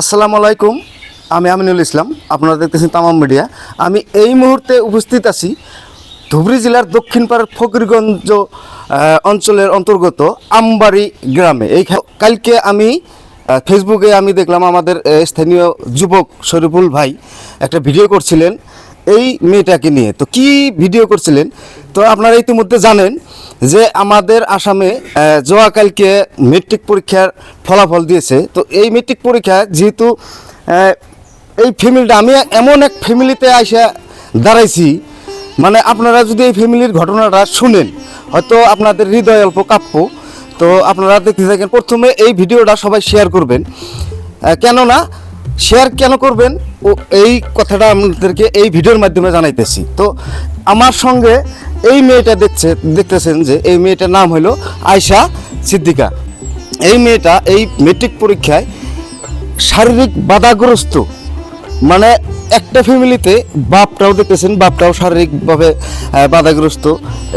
আসসালামু আলাইকুম, আমি আমিনুল ইসলাম, আপনারা দেখতেছেন তামাম মিডিয়া। আমি এই মুহূর্তে উপস্থিত আছি ধুবড়ী জেলার দক্ষিণ পাড়ার ফকিরগঞ্জ অঞ্চলের অন্তর্গত আমবাড়ি গ্রামে। এই কালকে আমি ফেসবুকে আমি দেখলাম আমাদের স্থানীয় যুবক শরীফুল ভাই একটা ভিডিও করছিলেন এই মেয়েটাকে নিয়ে। তো কি ভিডিও করছিলেন? তো আপনারা ইতিমধ্যে জানেন যে আমাদের আসামে জোয়াকালকে মেট্রিক পরীক্ষার ফলাফল দিয়েছে। তো এই মেট্রিক পরীক্ষা যেহেতু এই ফ্যামিলিটা আমি এমন এক ফ্যামিলিতে আইসা দাঁড়াইছি মানে আপনারা যদি এই ফ্যামিলির ঘটনাটা শুনেন, হয়তো আপনাদের হৃদয় অল্প কাঁপ্য তো আপনারা দেখতে থাকেন, প্রথমে এই ভিডিওটা সবাই শেয়ার করবেন। কেননা শেয়ার কেন করবেন? ও, এই কথাটা আপনাদেরকে এই ভিডিওর মাধ্যমে জানাইতেছি। তো আমার সঙ্গে এই মেয়েটা দেখছে, দেখতেছেন যে এই মেয়েটার নাম হলো আয়শা সিদ্দিকা। এই মেয়েটা এই মেট্রিক পরীক্ষায় শারীরিক বাধাগ্রস্ত। মানে একটা ফ্যামিলিতে বাপটাও দেখতেছেন, বাপটাও শারীরিকভাবে বাধাগ্রস্ত।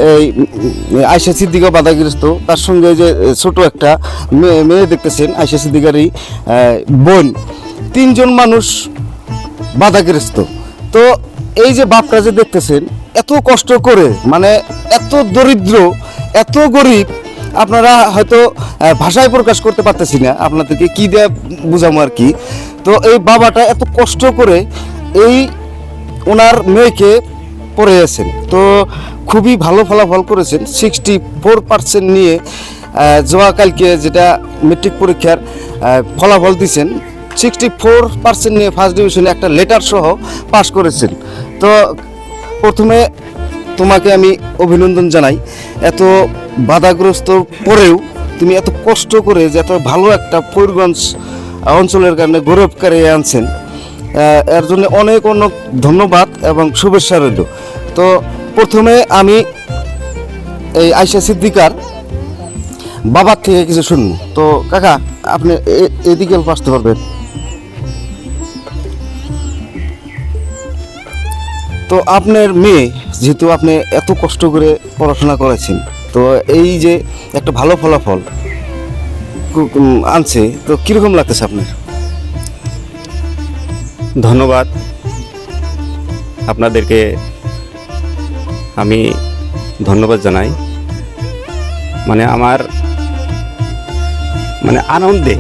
এই আয়সা আয়শা সিদ্দিকা বাধাগ্রস্ত। তার সঙ্গে যে ছোট একটা মেয়ে মেয়ে দেখতেছেন আয়সা সিদ্দিকারই বোন। তিনজন মানুষ বাধাগ্রস্ত। তো এই যে বাপটা যে দেখতেছেন এত কষ্ট করে মানে এত দরিদ্র, এত গরিব, আপনারা হয়তো ভাষায় প্রকাশ করতে পারতেছি না, আপনাদেরকে কী দেয়া বুঝামো আর কি? তো এই বাবাটা এত কষ্ট করে এই ওনার মেয়েকে পড়ে আছেন। তো খুবই ভালো ফলাফল করেছেন সিক্সটি ফোর পার্সেন্ট নিয়ে জোয়াকালকে যেটা মেট্রিক পরীক্ষার ফলাফল দিয়েছেন সিক্সটি ফোর পার্সেন্ট নিয়ে ফার্স্ট ডিভিশনে একটা লেটার সহ পাশ করেছেন। তো প্রথমে তোমাকে আমি অভিনন্দন জানাই। এত বাধাগ্রস্ত পরেও তুমি এত কষ্ট করে যে এত ভালো একটা পৈরগঞ্জ অঞ্চলের কারণে গৌরব গৌরবকারী আনছেন। এর জন্য অনেক অনেক ধন্যবাদ এবং শুভেচ্ছা রইল। তো প্রথমে আমি এই আয়সা সিদ্দিকার বাবার থেকে কিছু শুনব। তো কাকা, আপনি এদিকে আসতে পারবেন তো আপনার মেয়ে, যেহেতু আপনি এত কষ্ট করে পড়াশোনা করেছেন, তো এই যে একটা ভালো ফলাফল আনছে, তো কীরকম লাগতেছে আপনার? ধন্যবাদ। আপনাদেরকে আমি ধন্যবাদ জানাই। মানে আমার মানে আনন্দে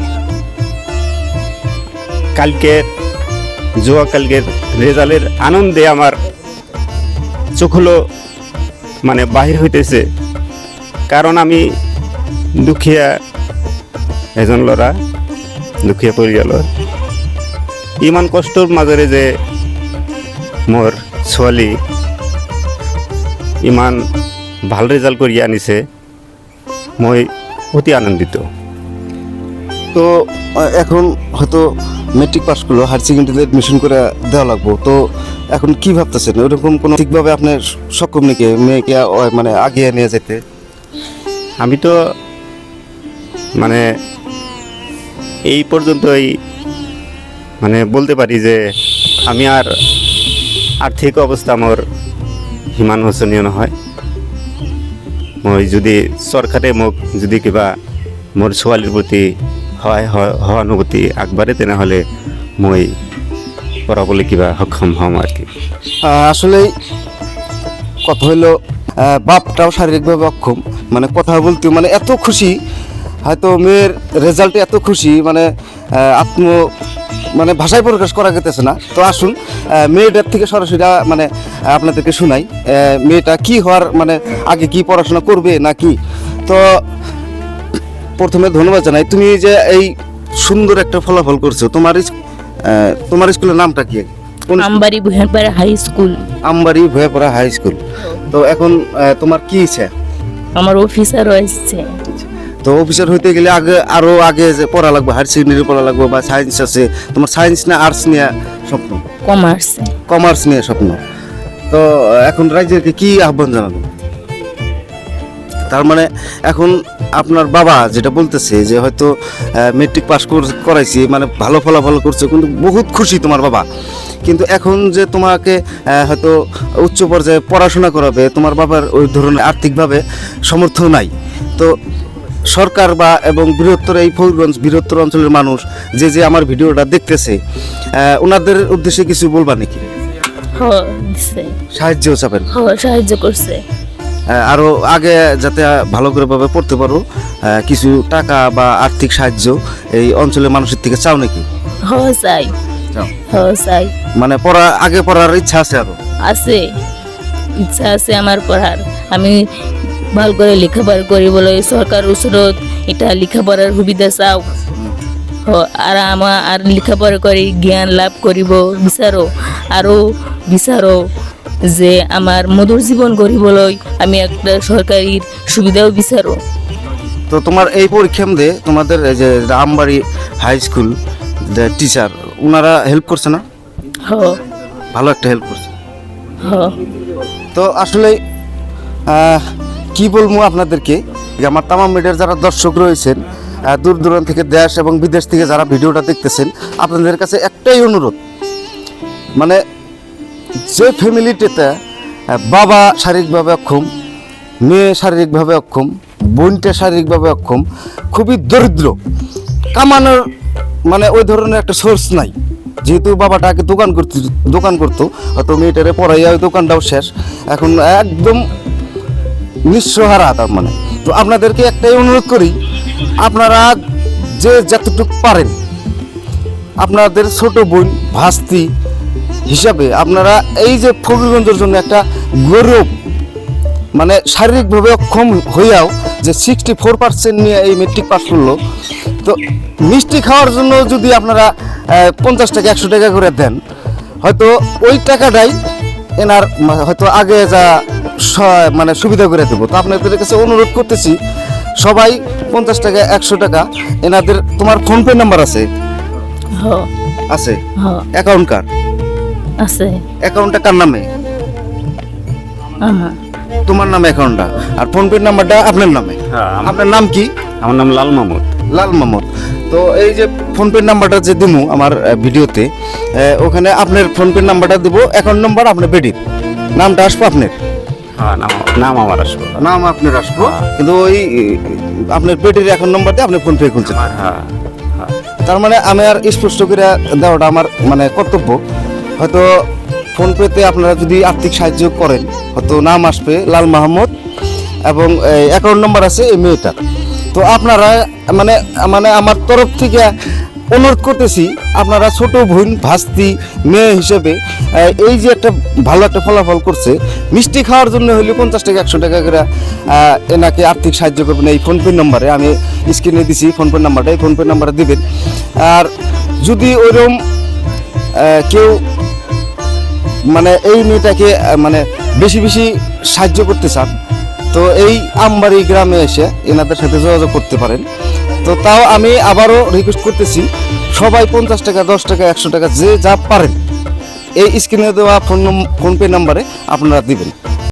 কালকের, জুয়া কালকের রেজাল্টের আনন্দে আমার চোখ হলো মানে বাহির হইতেছে। কারণ আমি দুখিয়া এজন ল'ৰা দুখীয়া পৰিয়ালৰ ইমান কষ্টৰ মাজেৰে যে মোৰ ছোৱালী ইমান ভালো রেজাল্ট কৰি আনিছে, মই অতি আনন্দিত। তো এখন হয়তো মেট্রিক পাস করল হায়ার সেকেন্ডারিতে এডমিশন করে দেওয়া লাগবো। তো এখন কি ভাবতেছেন? ওরকম কোনো ঠিকভাবে আপনার সক্ষম নাকি মেয়েকে মানে আগিয়ে নিয়ে যেতে? আমি তো মানে এই পর্যন্তই মানে বলতে পারি যে আমি আর আর্থিক অবস্থা মোৰ সিমান শোচনীয় নহয় মই যদি চৰকাৰে মোক যদি কিবা মোৰ ছোৱালীৰ প্ৰতি সহায় স- সহানুভূতি আগবাঢ়ে তেনেহ'লে মই পঢ়াবলৈ কিবা সক্ষম হ'ম আৰু কি। আহ, আসলেই কথা হইল বাপটাও শারীরিকভাবে অক্ষম। মানে কথা বলতে মানে এত খুশি হয়তো মেয়ের রেজাল্টে এত খুশি মানে আত্ম মানে ভাষায় প্রকাশ করা গেতেছে না। তো আসুন মেয়েটার থেকে সরাসরি মানে আপনাদেরকে শোনাই মেয়েটা কি হওয়ার মানে আগে কি পড়াশোনা করবে না কি তো প্রথমে ধন্যবাদ জানাই। তুমি যে এই সুন্দর একটা ফলাফল করছ তোমার তোমার স্কুলের নামটা কি? আমবাড়ি বুহানপাড়া হাই স্কুল। আমবাড়ি ভয়াপড়া হাই স্কুল। তো এখন তোমার কি ইচ্ছা? আমার অফিসার রয়েছে তো অফিসার হইতে গেলে আগে আরও আগে যে পড়া লাগবে হায়ার সেকেন্ডারি পড়া লাগবে বা সায়েন্স আছে তোমার সায়েন্স না আর্টস নিয়ে স্বপ্ন? কমার্স কমার্স নিয়ে স্বপ্ন। তো এখন রাজ্যকে কি আহ্বান জানাব? তার মানে এখন আপনার বাবা যেটা বলতেছে যে হয়তো মেট্রিক পাস করাইছি মানে ভালো ফলাফল করছে কিন্তু বহুত খুশি তোমার বাবা। কিন্তু এখন যে তোমাকে হয়তো উচ্চ পর্যায়ে পড়াশোনা করাবে তোমার বাবার ওই ধরনের আর্থিকভাবে সমর্থ নাই। তো সরকার বা এবং বৃহত্তর এই ফরিদগঞ্জ বৃহত্তর অঞ্চলের মানুষ যে যে আমার ভিডিওটা দেখতেছে ওনাদের উদ্দেশ্যে কিছু বলবা নাকি? সাহায্য চাবেন। সাহায্য করছে। আহ, আরও আগে যাতে ভালো করে ভাবে পড়তে পারো কিছু টাকা বা আর্থিক সাহায্য এই অঞ্চলের মানুষের থেকে চাও নাকি? হ চাই। চাও? চাই। মানে পড়া আগে পড়ার ইচ্ছা আছে আরও? আছে। ইচ্ছা আছে আমার পড়ার। আমি ভালো করে লেখাপড়া কৰিবলৈ চৰকাৰ ওচৰত এটা লেখাপড়াৰ সুবিধা চাওঁ। আৰু আমাৰ আৰু লেখাপড়া কৰি জ্ঞান লাভ কৰিব বিচাৰোঁ আৰু বিচাৰোঁ যে আমাৰ মধুৰ জীৱন গঢ়িবলৈ আমি একটা চৰকাৰী সুবিধাও বিচাৰোঁ তো তোমার এই পরীক্ষা মধ্যে তোমাদের এই যে রামবাড়ি হাই স্কুল যে টিচার ওনারা হেল্প করছে না? হ। ভালো একটা হেল্প করছে। হ। তো আসলে আহ, কি বলব আপনাদেরকে যে আমার তামাম মিডিয়ার যারা দর্শক রয়েছেন আহ, দূর দূরান্ত থেকে দেশ এবং বিদেশ থেকে যারা ভিডিওটা দেখতেছেন আপনাদের কাছে একটাই অনুরোধ। মানে যে ফ্যামিলিটিতে বাবা শারীরিকভাবে অক্ষম, মেয়ে শারীরিকভাবে অক্ষম, বোনটা শারীরিকভাবে অক্ষম, খুবই দরিদ্র। কামানোর মানে ওই ধরনের একটা সোর্স নাই। যেহেতু বাবাটা আগে দোকান করতে, দোকান করতো হয়তো মেয়েটারে পড়াইয়া ওই দোকানটাও শেষ। এখন একদম নিঃস্বহারা তার মানে। তো আপনাদেরকে একটাই অনুরোধ করি, আপনারা যে যতটুকু পারেন, আপনাদের ছোট বোন, ভাস্তি হিসাবে আপনারা এই যে ফকিরগঞ্জের জন্য একটা গৌরব মানে শারীরিকভাবে অক্ষম হইয়াও যে সিক্সটি ফোর পার্সেন্ট নিয়ে এই মেট্রিক পাস করল তো মিষ্টি খাওয়ার জন্য যদি আপনারা পঞ্চাশ টাকা একশো টাকা করে দেন হয়তো ওই টাকাটাই এনার হয়তো আগে যা মানে সুবিধা করে দেবো। তো আপনাদের কাছে অনুরোধ করতেছি সবাই পঞ্চাশ টাকা একশো টাকা এনাদের তোমার ফোনপে নাম্বার আছে? আছে? Account card? আছে। অ্যাকাউন্টটা কার নামে? আমার। তোমার নামে অ্যাকাউন্টটা আর ফোনপে নাম্বারটা আপনার নামে? হ্যাঁ আপনার নাম কি? আমার নাম লাল মাহমুদ লাল মাহমুদ তো এই যে ফোনপে নাম্বারটা যে দিমু আমার ভিডিওতে ওখানে আপনার ফোনপে নাম্বারটা দিব। অ্যাকাউন্ট নাম্বার আপনার বেডির নামটা আসব আপনার? হ্যাঁ নাম নাম আমার আসব। নাম আপনার আসব। হ্যাঁ। কিন্তু ওই আপনার বেডির অ্যাকাউন্ট নাম্বার দিয়ে আপনি ফোনপে খুলছেন। হ্যাঁ হ্যাঁ। তার মানে আমি আর স্পষ্ট করে দেওয়াটা আমার মানে কর্তব্য। হয়তো ফোনপেতে আপনারা যদি আর্থিক সাহায্য করেন, হয়তো নাম আসবে লাল মাহমুদ এবং অ্যাকাউন্ট নাম্বার আছে এই মেয়েটার। তো আপনারা মানে মানে আমার তরফ থেকে অনুরোধ করতেছি, আপনারা ছোট বোন, ভাস্তি, মেয়ে হিসেবে এই যে একটা ভালো একটা ফলাফল করছে, মিষ্টি খাওয়ার জন্য হলে পঞ্চাশ টাকা, একশো টাকা করে এনাকে আর্থিক সাহায্য করবেন এই ফোনপে নাম্বারে। আমি স্ক্রিনে দিছি ফোনপে নাম্বারটা, এই ফোনপে নাম্বারে দেবেন। আর যদি ওইরকম কেউ মানে এই মেয়েটাকে মানে বেশি বেশি সাহায্য করতে চান। তো এই আমবাড়ি গ্রামে এসে এনাদের সাথে যোগাযোগ করতে পারেন। তো তাও আমি আবারও রিকোয়েস্ট করতেছি, সবাই পঞ্চাশ টাকা, দশ টাকা, একশো টাকা, যে যা পারেন, এই স্ক্রিনে দেওয়া ফোন ফোনপে নাম্বারে আপনারা দিবেন।